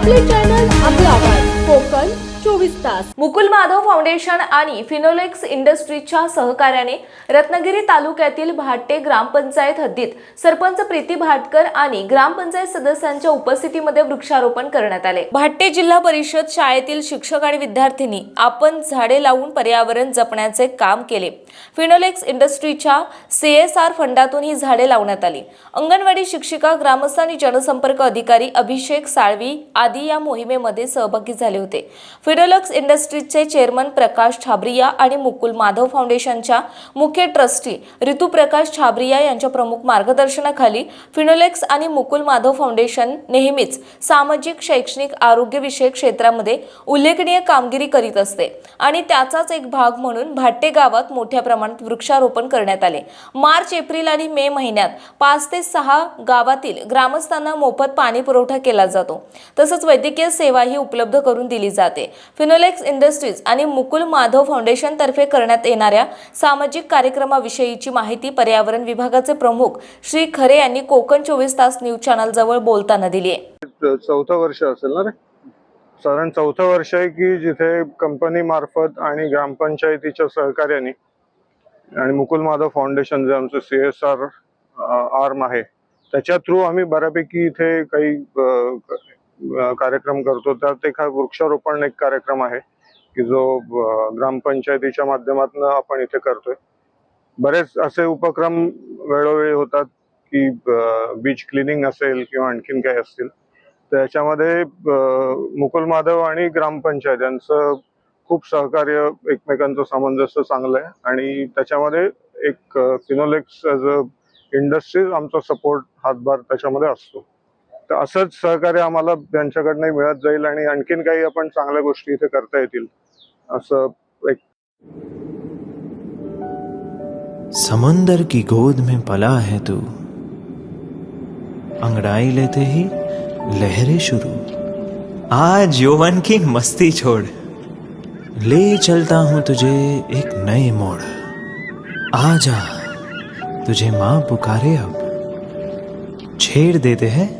आपले चॅनल आपला आवाज. कोकण तास. मुकुल माधव फाउंडेशन आणि फिनोलेक्स इंडस्ट्रीजच्या सहकार्याने रत्नागिरी तालुक्यातील भाटे ग्रामपंचायत हद्दीत सरपंच प्रीती भाटकर आणि ग्रामपंचायत सदस्यांच्या उपस्थितीमध्ये वृक्षारोपण करण्यात आले. भाट्टे जिल्हा परिषद शाळेतील शिक्षक आणि विद्यार्थ्यांनी आपण झाडे लावून पर्यावरण जपण्याचे काम केले. फिनोलेक्स इंडस्ट्रीच्या सीएसआर फंडातून ही झाडे लावण्यात आली. अंगणवाडी शिक्षिका ग्रामस्थ आणि जनसंपर्क अधिकारी अभिषेक साळवी आदी या मोहिमेमध्ये सहभागी झाले होते. फिनोलेक्स इंडस्ट्रीजचे चेअरमन प्रकाश छाबरिया आणि मुकुल माधव फाउंडेशनच्या मुख्य ट्रस्टी ऋतुप्रकाश छाबरिया यांच्या प्रमुख मार्गदर्शनाखाली फिनोलेक्स आणि मुकुल माधव फाउंडेशन नेहमीच सामाजिक शैक्षणिक आरोग्यविषयक क्षेत्रामध्ये उल्लेखनीय कामगिरी करीत असते आणि त्याचाच एक भाग म्हणून भाट्टे गावात मोठ्या प्रमाणात वृक्षारोपण करण्यात आले. मार्च एप्रिल आणि मे महिन्यात पाच ते सहा गावातील ग्रामस्थांना मोफत पाणी पुरवठा केला जातो. तसंच वैद्यकीय सेवाही उपलब्ध करून दिली जाते. फिनोलेक्स इंडस्ट्रीज आणि मुकुल माधव फाउंडेशन तर्फे करण्यात येणाऱ्या सामाजिक कार्यक्रमाविषयीची माहिती पर्यावरण विभागाचे प्रमुख श्री खरे यांनी कोकण चोवीस तास न्यूज चॅनल जवळ बोलताना दिली आहे. चौथं वर्ष असेल ना रे? साधारण चौथं वर्ष आहे की जिथे कंपनी मार्फत आणि ग्रामपंचायतीच्या सहकार्याने आणि मुकुल माधव फाउंडेशन जे आमचं सी एस आर आर्म आहे त्याच्या थ्रू आम्ही बऱ्यापैकी इथे काही कार्यक्रम करतो. त्यात एक हा वृक्षारोपण एक कार्यक्रम आहे की जो ग्रामपंचायतीच्या माध्यमातून आपण इथे करतोय. बरेच असे उपक्रम वेळोवेळी होतात की बीच क्लिनिंग असेल किंवा आणखीन काही असतील. त्याच्यामध्ये मुकुल माधव आणि ग्रामपंचायत यांचं खूप सहकार्य एकमेकांचं सामंजस्य चांगलं आहे. आणि त्याच्यामध्ये एक फिनोलेक्स ॲज अ इंडस्ट्रीज आमचा सपोर्ट हातभार त्याच्यामध्ये असतो. असंच सहकार्य गोष्टी करता एक समंदर की गोद में पला है तू। अंगड़ाई लेते ही लहरें शुरू। आज यौवन की मस्ती छोड़। ले चलता हूँ तुझे एक नए मोड़। आ जा तुझे माँ पुकारे अब। छेड़ देते हैं